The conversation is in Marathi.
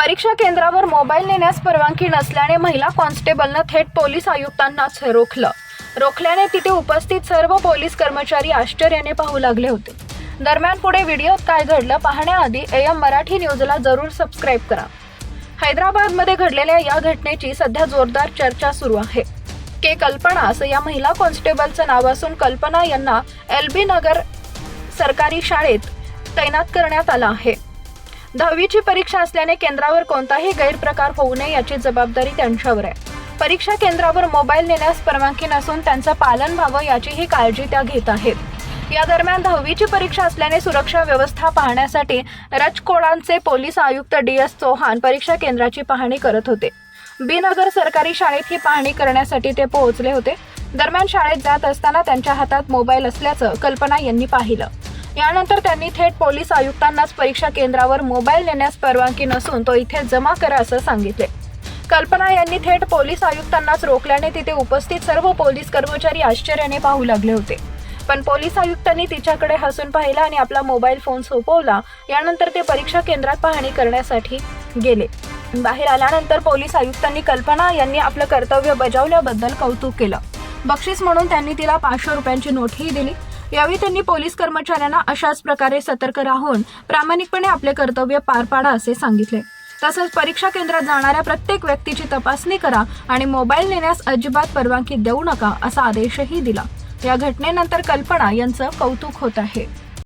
परीक्षा केंद्रावर मोबाईल नेण्यास परवानगी नसल्याने महिला कॉन्स्टेबलनं थेट पोलीस आयुक्तांनाच रोखलं. रोखल्याने तिथे उपस्थित सर्व पोलीस कर्मचारी आश्चर्याने पाहू लागले होते. दरम्यान पुढे व्हिडिओत काय घडलं पाहण्याआधी एम मराठी न्यूजला जरूर सबस्क्राईब करा. हैदराबादमध्ये घडलेल्या या घटनेची सध्या जोरदार चर्चा सुरू आहे. के कल्पना असं या महिला कॉन्स्टेबलचं नाव असून कल्पना यांना एल बी नगर सरकारी शाळेत तैनात करण्यात आला आहे. दहावीची परीक्षा असल्याने केंद्रावर कोणताही गैरप्रकार होऊ नये याची जबाबदारी त्यांच्यावर आहे. परीक्षा केंद्रावर मोबाईल नेण्यास परवानगी नसून त्यांचं पालन व्हावं याचीही काळजी त्या घेत आहेत. या दरम्यान दहावीची परीक्षा असल्याने सुरक्षा व्यवस्था पाहण्यासाठी रजकोळांचे पोलीस आयुक्त डी एस चौहान परीक्षा केंद्राची पाहणी करत होते. बीनगर सरकारी शाळेत ही पाहणी करण्यासाठी ते पोहोचले होते. दरम्यान शाळेत जात असताना त्यांच्या हातात मोबाईल असल्याचं कल्पना यांनी पाहिलं. यानंतर त्यांनी थेट पोलीस आयुक्तांनाच परीक्षा केंद्रावर मोबाईल नेण्यास परवानगी नसून तो इथे जमा करा असं सांगितले. कल्पना यांनी थेट पोलीस आयुक्तांनाच रोखल्याने तिथे उपस्थित सर्व पोलीस कर्मचारी आश्चर्याने पाहू लागले होते. पण पोलीस आयुक्तांनी तिच्याकडे हसून पाहिला आणि आपला मोबाईल फोन सोपवला. यानंतर ते परीक्षा केंद्रात पाहणी करण्यासाठी गेले. बाहेर आल्यानंतर पोलीस आयुक्तांनी कल्पना यांनी आपलं कर्तव्य बजावल्याबद्दल कौतुक केलं. बक्षीस म्हणून त्यांनी तिला पाचशे रुपयांची नोटही दिली. यावेळी त्यांनी पोलीस कर्मचाऱ्यांना अशाच प्रकारे सतर्क राहून प्रामाणिकपणे आपले कर्तव्य पार पाडा असे सांगितले. तसंच परीक्षा केंद्रात जाणाऱ्या प्रत्येक व्यक्तीची तपासणी करा आणि मोबाईल नेण्यास अजिबात परवानगी देऊ नका असा आदेशही दिला. या घटनेनंतर कल्पना यांचं कौतुक होत आहे.